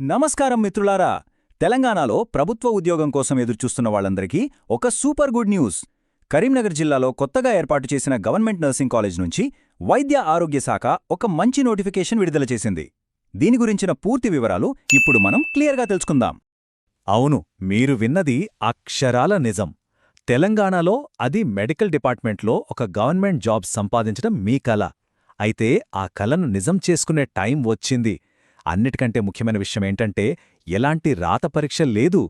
నమస్కారం మిత్రులారా. తెలంగాణలో ప్రభుత్వ ఉద్యోగం కోసం ఎదురుచూస్తున్న వాళ్ళందరికీ ఒక సూపర్ గుడ్ న్యూస్. కరీంనగర్ జిల్లాలో కొత్తగా ఏర్పాటు చేసిన గవర్నమెంట్ నర్సింగ్ కాలేజ్ నుంచి వైద్య ఆరోగ్య శాఖ ఒక మంచి నోటిఫికేషన్ విడుదల చేసింది. దీని గురించిన పూర్తి వివరాలు ఇప్పుడు మనం క్లియర్గా తెలుసుకుందాం. అవును మీరు విన్నది అక్షరాల నిజం. తెలంగాణలో అది మెడికల్ డిపార్ట్మెంట్లో ఒక గవర్నమెంట్ జాబ్ సంపాదించడం మీ కల. అయితే ఆ కలను నిజం చేసుకునే టైం వచ్చింది. అన్నిటికంటే ముఖ్యమైన విషయం ఏంటంటే ఎలాంటి రాత పరీక్ష లేదు.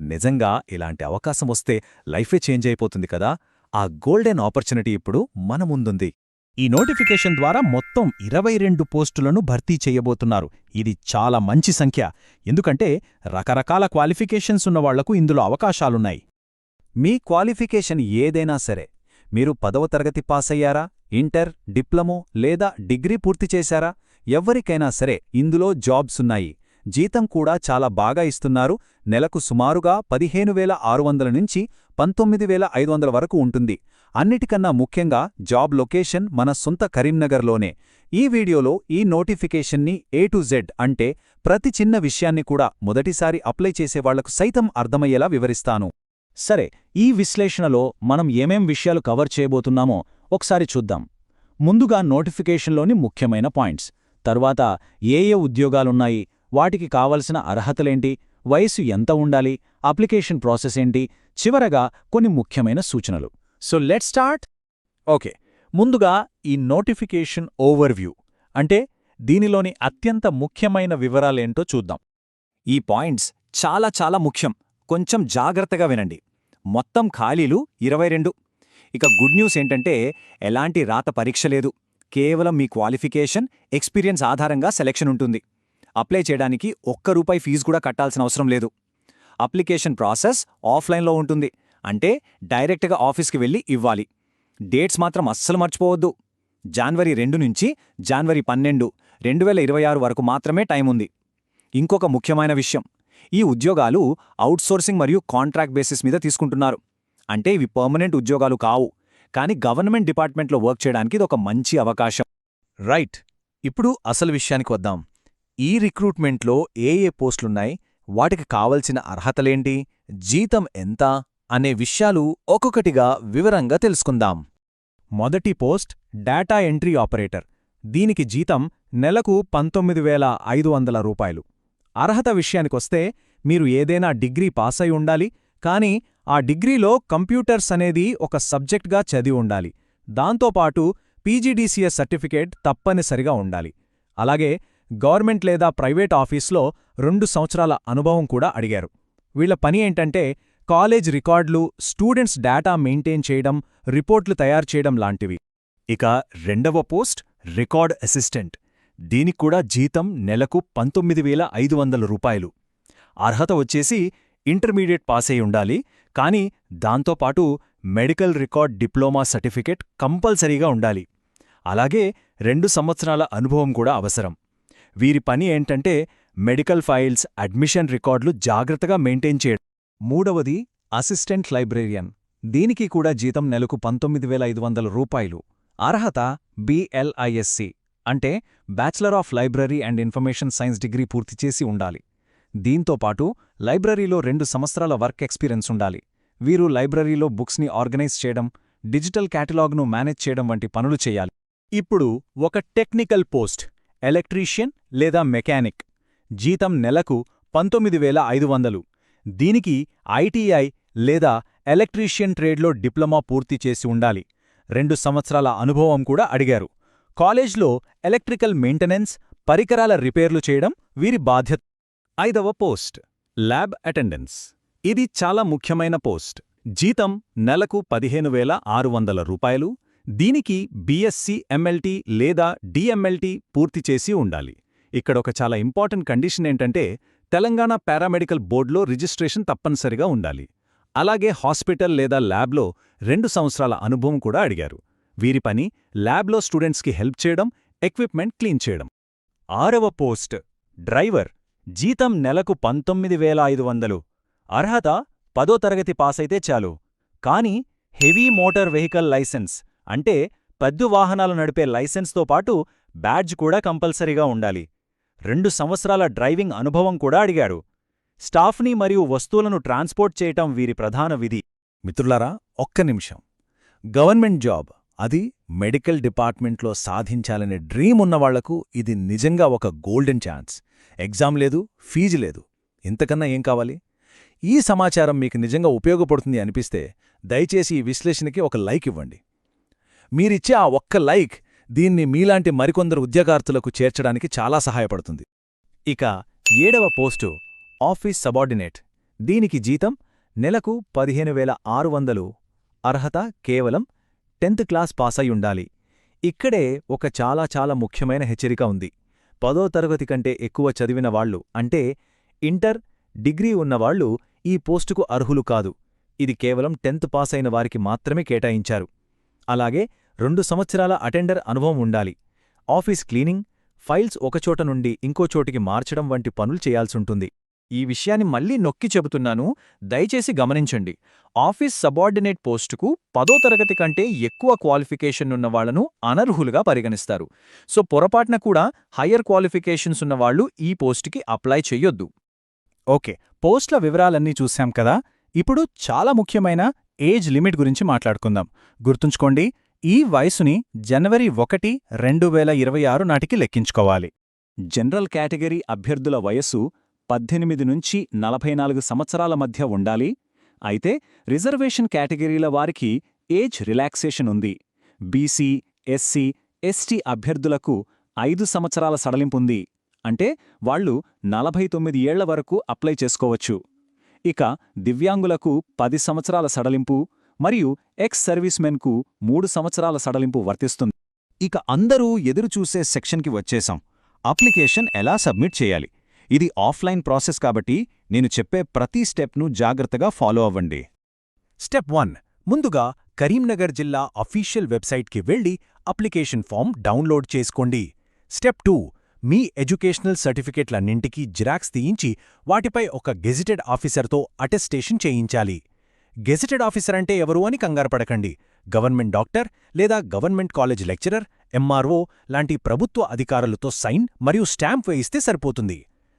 నిజంగా ఇలాంటి అవకాశం వస్తే లైఫే చేంజ్ అయిపోతుంది కదా. ఆ గోల్డెన్ ఆపర్చునిటీ ఇప్పుడు మన ముందుంది. ఈ నోటిఫికేషన్ ద్వారా మొత్తం ఇరవై రెండు పోస్టులను భర్తీ చేయబోతున్నారు. ఇది చాలా మంచి సంఖ్య. ఎందుకంటే రకరకాల క్వాలిఫికేషన్స్ ఉన్నవాళ్ళకు ఇందులో అవకాశాలున్నాయి. మీ క్వాలిఫికేషన్ ఏదైనా సరే మీరు పదవ తరగతి పాసయ్యారా? ఇంటర్ డిప్లొమో లేదా డిగ్రీ పూర్తి చేశారా? ఎవ్వరికైనా సరే ఇందులో జాబ్స్ ఉన్నాయి. జీతం కూడా చాలా బాగా ఇస్తున్నారు. నెలకు సుమారుగా పదిహేను వేల ఆరు వందల నుంచి పంతొమ్మిది వేల ఐదు వందల వరకు ఉంటుంది. అన్నిటికన్నా ముఖ్యంగా జాబ్ లొకేషన్ మన సొంత కరీంనగర్లోనే. ఈ వీడియోలో ఈ నోటిఫికేషన్ని ఏ టు జెడ్ అంటే ప్రతి చిన్న విషయాన్ని కూడా మొదటిసారి అప్లై చేసేవాళ్ళకు సైతం అర్థమయ్యేలా వివరిస్తాను. సరే ఈ విశ్లేషణలో మనం ఏమేం విషయాలు కవర్ చేయబోతున్నామో ఒకసారి చూద్దాం. ముందుగా నోటిఫికేషన్లోని ముఖ్యమైన పాయింట్స్. తర్వాత ఏ ఏ ఉద్యోగాలున్నాయి వాటికి కావలసిన అర్హతలేంటి వయసు ఎంత ఉండాలి అప్లికేషన్ ప్రాసెస్ ఏంటి చివరగా కొన్ని ముఖ్యమైన సూచనలు. So let start. ఓకే ముందుగా ఈ నోటిఫికేషన్ ఓవర్వ్యూ అంటే దీనిలోని అత్యంత ముఖ్యమైన వివరాలేంటో చూద్దాం. ఈ పాయింట్స్ చాలా చాలా ముఖ్యం కొంచెం జాగ్రత్తగా వినండి. మొత్తం ఖాళీలు ఇరవై ఇక గుడ్ న్యూస్ ఏంటంటే ఎలాంటి రాత పరీక్ష లేదు. కేవలం మీ క్వాలిఫికేషన్ ఎక్స్పీరియన్స్ ఆధారంగా సెలెక్షన్ ఉంటుంది. అప్లై చేయడానికి ఒక్క రూపాయి ఫీజు కూడా కట్టాల్సిన అవసరం లేదు. అప్లికేషన్ ప్రాసెస్ ఆఫ్లైన్లో ఉంటుంది. అంటే డైరెక్ట్గా ఆఫీస్కి వెళ్ళి ఇవ్వాలి. డేట్స్ మాత్రం అస్సలు మర్చిపోవద్దు. జాన్వరి రెండు నుంచి జాన్వరి పన్నెండు రెండు వేల ఇరవై ఆరు వరకు మాత్రమే టైం ఉంది. ఇంకొక ముఖ్యమైన విషయం. ఈ ఉద్యోగాలు అవుట్సోర్సింగ్ మరియు కాంట్రాక్ట్ బేసిస్ మీద తీసుకుంటున్నారు. అంటే ఇవి పర్మనెంట్ ఉద్యోగాలు కావు. కానీ గవర్నమెంట్ డిపార్ట్మెంట్లో వర్క్ చేయడానికి ఇది ఒక మంచి అవకాశం. రైట్. ఇప్పుడు అసలు విషయానికి వద్దాం. ఈ రిక్రూట్మెంట్లో ఏ ఏ పోస్టులున్నాయి? వాటికి కావలసిన అర్హతలేంటి? జీతం ఎంత? అనే విషయాలు ఒక్కొక్కటిగా వివరంగా తెలుసుకుందాం. మొదటి పోస్ట్ డేటా ఎంట్రీ ఆపరేటర్. దీనికి జీతం నెలకు పంతొమ్మిది వేల ఐదు వందల రూపాయలు. అర్హత విషయానికొస్తే మీరు ఏదైనా డిగ్రీ పాస్ అయి ఉండాలి కానీ ఆ డిగ్రీలో కంప్యూటర్స్ అనేది ఒక సబ్జెక్ట్గా చదివి ఉండాలి. దాంతోపాటు పీజీడీసీఎస్ సర్టిఫికేట్ తప్పనిసరిగా ఉండాలి. అలాగే గవర్నమెంట్ లేదా ప్రైవేట్ ఆఫీస్లో రెండు సంవత్సరాల అనుభవం కూడా అడిగారు. వీళ్ళ పని ఏంటంటే కాలేజ్ రికార్డులు స్టూడెంట్స్ డేటా మెయింటైన్ చేయడం రిపోర్ట్లు తయారు చేయడం లాంటివి. ఇక రెండవ పోస్ట్ రికార్డ్ అసిస్టెంట్. దీనికి కూడా జీతం నెలకు పంతొమ్మిది వేల ఐదు వందల రూపాయలు. అర్హత వచ్చేసి ఇంటర్మీడియట్ పాస్ అయి ఉండాలి కానీ దాంతోపాటు మెడికల్ రికార్డ్ డిప్లొమా సర్టిఫికెట్ కంపల్సరీగా ఉండాలి. అలాగే రెండు సంవత్సరాల అనుభవం కూడా అవసరం. వీరి పని ఏంటంటే మెడికల్ ఫైల్స్ అడ్మిషన్ రికార్డులు జాగ్రత్తగా మెయింటైన్ చేయడం మూడవది అసిస్టెంట్ లైబ్రేరియన్. దీనికి కూడా జీతం నెలకు పంతొమ్మిది వేల ఐదు వందల రూపాయలు. అర్హత బిఎల్ఐఎస్సి అంటే bachelor of library and information science degree పూర్తి చేసి ఉండాలి. దీంతోపాటు లైబ్రరీలో రెండు సంవత్సరాల వర్క్ ఎక్స్పీరియన్స్ ఉండాలి. వీరు లైబ్రరీలో బుక్స్ని ఆర్గనైజ్ చేయడం డిజిటల్ క్యాటలాగ్ను మేనేజ్ చేయడం వంటి పనులు చేయాలి. ఇప్పుడు ఒక టెక్నికల్ పోస్ట్ ఎలక్ట్రీషియన్ లేదా మెకానిక్. జీతం నెలకు పంతొమ్మిది వేల ఐదు వందలు. దీనికి ఐటీఐ లేదా ఎలక్ట్రీషియన్ ట్రేడ్లో డిప్లొమా పూర్తి చేసి ఉండాలి. రెండు సంవత్సరాల అనుభవం కూడా అడిగారు. కాలేజ్లో ఎలక్ట్రికల్ మెయింటెనెన్స్ పరికరాల రిపేర్లు చేయడం వీరి బాధ్యత. ఐదవ పోస్ట్ ల్యాబ్ అటెండెన్స్. ఇది చాలా ముఖ్యమైన పోస్ట్. జీతం నెలకు పదిహేను వేల ఆరు వందల రూపాయలు. దీనికి బీఎస్సీ ఎంఎల్టీ లేదా డిఎంఎల్టీ పూర్తి చేసి ఉండాలి. ఇక్కడొక చాలా ఇంపార్టెంట్ కండిషన్ ఏంటంటే తెలంగాణ పారామెడికల్ బోర్డులో రిజిస్ట్రేషన్ తప్పనిసరిగా ఉండాలి. అలాగే హాస్పిటల్ లేదా ల్యాబ్లో రెండు సంవత్సరాల అనుభవం కూడా అడిగారు. వీరి పని ల్యాబ్లో స్టూడెంట్స్కి హెల్ప్ చేయడం ఎక్విప్మెంట్ క్లీన్ చేయడం. ఆరవ పోస్ట్ డ్రైవర్. జీతం నెలకు పంతొమ్మిది వేల ఐదు వందలు. అర్హత పదో తరగతి పాసైతే చాలు. కాని హెవీ మోటార్ వెహికల్ లైసెన్స్ అంటే పెద్ద వాహనాలు నడిపే లైసెన్స్తో పాటు బ్యాడ్జ్ కూడా కంపల్సరీగా ఉండాలి. రెండు సంవత్సరాల డ్రైవింగ్ అనుభవం కూడా అడిగాడు. స్టాఫ్ని మరియు వస్తువులను ట్రాన్స్పోర్ట్ చేయటం వీరి ప్రధాన విధి. మిత్రులారా ఒక్క నిమిషం. గవర్నమెంట్ జాబ్ అది మెడికల్ డిపార్ట్మెంట్లో సాధించాలనే డ్రీమ్ ఉన్నవాళ్ళకు ఇది నిజంగా ఒక గోల్డెన్ ఛాన్స్. ఎగ్జామ్ లేదు ఫీజు లేదు. ఇంతకన్నా ఏం కావాలి? ఈ సమాచారం మీకు నిజంగా ఉపయోగపడుతుంది అనిపిస్తే దయచేసి ఈ విశ్లేషణకి ఒక లైక్ ఇవ్వండి. మీరిచ్చే ఆ ఒక్క లైక్ దీన్ని మీలాంటి మరికొందరు ఉద్యోగార్థులకు చేర్చడానికి చాలా సహాయపడుతుంది. ఇక ఏడవ పోస్టు ఆఫీస్ సబార్డినేట్. దీనికి జీతం నెలకు పదిహేను వేల ఆరు వందలు. అర్హత కేవలం టెన్త్ క్లాస్ పాసయ్యుండాలి ఇక్కడే ఒక చాలా చాలా ముఖ్యమైన హెచ్చరిక ఉంది. పదో తరగతి కంటే ఎక్కువ చదివిన వాళ్ళు అంటే ఇంటర్ డిగ్రీ ఉన్నవాళ్ళు ఈ పోస్టుకు అర్హులు కాదు. ఇది కేవలం టెన్త్ పాస్ అయిన వారికి మాత్రమే కేటాయించారు. అలాగే రెండు సంవత్సరాల అటెండర్ అనుభవం ఉండాలి. ఆఫీస్ క్లీనింగ్ ఫైల్స్ ఒకచోట నుండి ఇంకోచోటికి మార్చడం వంటి పనులు చేయాల్సుంటుంది. ఈ విషయాన్ని మళ్ళీ నొక్కి చెబుతున్నాను. దయచేసి గమనించండి. ఆఫీస్ సబార్డినేట్ పోస్టుకు పదో తరగతి కంటే ఎక్కువ క్వాలిఫికేషన్ ఉన్న వాళ్ళను అనర్హులుగా పరిగణిస్తారు. సో పొరపాటున కూడా హయ్యర్ క్వాలిఫికేషన్స్ ఉన్నవాళ్ళు ఈ పోస్టుకి అప్లై చెయ్యొద్దు. ఓకే. పోస్ట్ల వివరాలన్నీ చూశాం కదా? ఇప్పుడు చాలా ముఖ్యమైన ఏజ్ లిమిట్ గురించి మాట్లాడుకుందాం. గుర్తుంచుకోండి ఈ వయసుని జనవరి ఒకటి రెండు వేల ఇరవై ఆరు నాటికి లెక్కించుకోవాలి. జనరల్ కేటగిరీ అభ్యర్థుల వయస్సు పద్దెనిమిది నుంచి నలభై నాలుగు సంవత్సరాల మధ్య ఉండాలి. అయితే రిజర్వేషన్ కేటగిరీల వారికి ఏజ్ రిలాక్సేషన్ ఉంది. బీసీ ఎస్సీ ఎస్టీ అభ్యర్థులకు ఐదు సంవత్సరాల సడలింపుంది అంటే వాళ్ళు నలభై తొమ్మిది ఏళ్ళ వరకు అప్లై చేసుకోవచ్చు. ఇక దివ్యాంగులకు పది సంవత్సరాల సడలింపు మరియు ఎక్స్ సర్వీస్మెన్కు మూడు సంవత్సరాల సడలింపు వర్తిస్తుంది. ఇక అందరూ ఎదురుచూసే సెక్షన్కి వచ్చేశాం అప్లికేషన్ ఎలా సబ్మిట్ చేయాలి? ఇది ఆఫ్లైన్ ప్రాసెస్ కాబట్టి నేను చెప్పే ప్రతి స్టెప్ను జాగ్రత్తగా ఫాలో అవ్వండి. Step one. ముందుగా కరీంనగర్ జిల్లా అఫీషియల్ వెబ్సైట్కి వెళ్ళి అప్లికేషన్ ఫామ్ డౌన్లోడ్ చేసుకోండి. Step two. మీ ఎడ్యుకేషనల్ సర్టిఫికేట్లన్నింటికీ జిరాక్స్ తీయించి వాటిపై ఒక గెజిటెడ్ ఆఫీసర్తో అటెస్టేషన్ చేయించాలి. గెజిటెడ్ ఆఫీసర్ అంటే ఎవరు అని కంగారపడకండి గవర్నమెంట్ డాక్టర్ లేదా గవర్నమెంట్ కాలేజ్ లెక్చరర్ ఎంఆర్ఓ లాంటి ప్రభుత్వ అధికారులతో సైన్ మరియు స్టాంప్ వేయిస్తే సరిపోతుంది.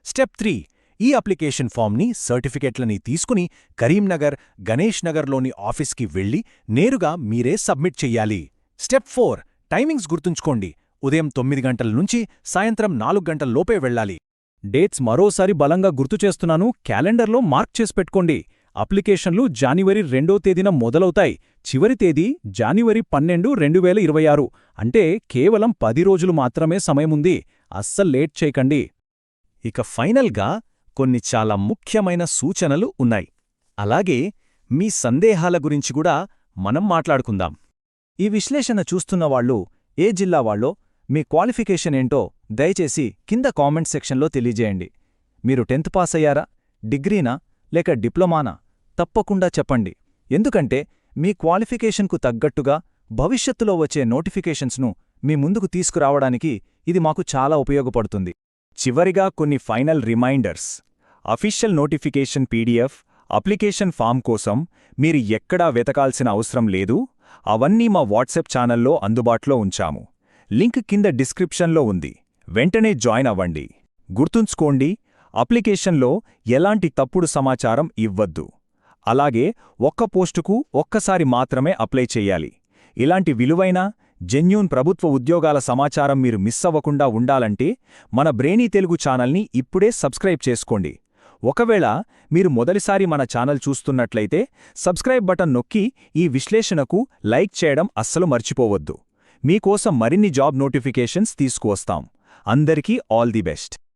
స్టెప్ త్రీ ఈ అప్లికేషన్ ఫామ్ని సర్టిఫికెట్లని తీసుకుని కరీంనగర్ గణేష్ నగర్లోని ఆఫీస్కి వెళ్ళి నేరుగా మీరే సబ్మిట్ చెయ్యాలి. స్టెప్ ఫోర్ టైమింగ్స్ గుర్తుంచుకోండి. ఉదయం తొమ్మిది గంటల నుంచి సాయంత్రం నాలుగు గంటల లోపే వెళ్ళాలి. డేట్స్ మరోసారి బలంగా గుర్తు చేస్తున్నాను క్యాలెండర్లో మార్క్ చేసి పెట్టుకోండి. అప్లికేషన్లు జానివరి రెండో తేదీన మొదలవుతాయి. చివరి తేదీ జాన్వరి పన్నెండు రెండు వేల ఇరవై ఆరు. అంటే కేవలం పది రోజులు మాత్రమే సమయముంది అస్సలు లేట్ చేయకండి. ఇక ఫైనల్గా కొన్ని చాలా ముఖ్యమైన సూచనలు ఉన్నాయి. అలాగే మీ సందేహాల గురించి కూడా మనం మాట్లాడుకుందాం. ఈ విశ్లేషణ చూస్తున్నవాళ్ళు ఏ జిల్లా వాళ్ళో మీ క్వాలిఫికేషన్ ఏంటో దయచేసి కింద కామెంట్ సెక్షన్లో తెలియజేయండి. మీరు టెన్త్ పాస్ అయ్యారా? డిగ్రీనా? లేక డిప్లొమానా? తప్పకుండా చెప్పండి. ఎందుకంటే మీ క్వాలిఫికేషన్కు తగ్గట్టుగా భవిష్యత్తులో వచ్చే నోటిఫికేషన్స్ను మీ ముందుకు తీసుకురావడానికి ఇది మాకు చాలా ఉపయోగపడుతుంది. చివరిగా కొన్ని final reminders. Official notification PDF application form కోసం మీరు ఎక్కడా వెతకాల్సిన అవసరం లేదు అవన్నీ మా వాట్సాప్ ఛానల్లో అందుబాటులో ఉంచాము. లింక్ కింద డిస్క్రిప్షన్లో ఉంది. వెంటనే జాయిన్ అవ్వండి. గుర్తుంచుకోండి అప్లికేషన్లో ఎలాంటి తప్పుడు సమాచారం ఇవ్వద్దు. అలాగే ఒక్క పోస్టుకు ఒక్కసారి మాత్రమే అప్లై చెయ్యాలి ఇలాంటి విలువైన జెన్యూన్ ప్రభుత్వ ఉద్యోగాల సమాచారం మీరు మిస్ అవ్వకుండా ఉండాలంటే మన బ్రేనీ తెలుగు ఛానల్ని ఇప్పుడే సబ్స్క్రైబ్ చేసుకోండి. ఒకవేళ మీరు మొదటిసారి మన ఛానల్ చూస్తున్నట్లయితే సబ్స్క్రైబ్ బటన్ నొక్కి ఈ విశ్లేషణకు లైక్ చేయడం అస్సలు మర్చిపోవద్దు. మీకోసం మరిన్ని జాబ్ నోటిఫికేషన్స్ తీసుకువస్తాం. అందరికీ ఆల్ ది బెస్ట్.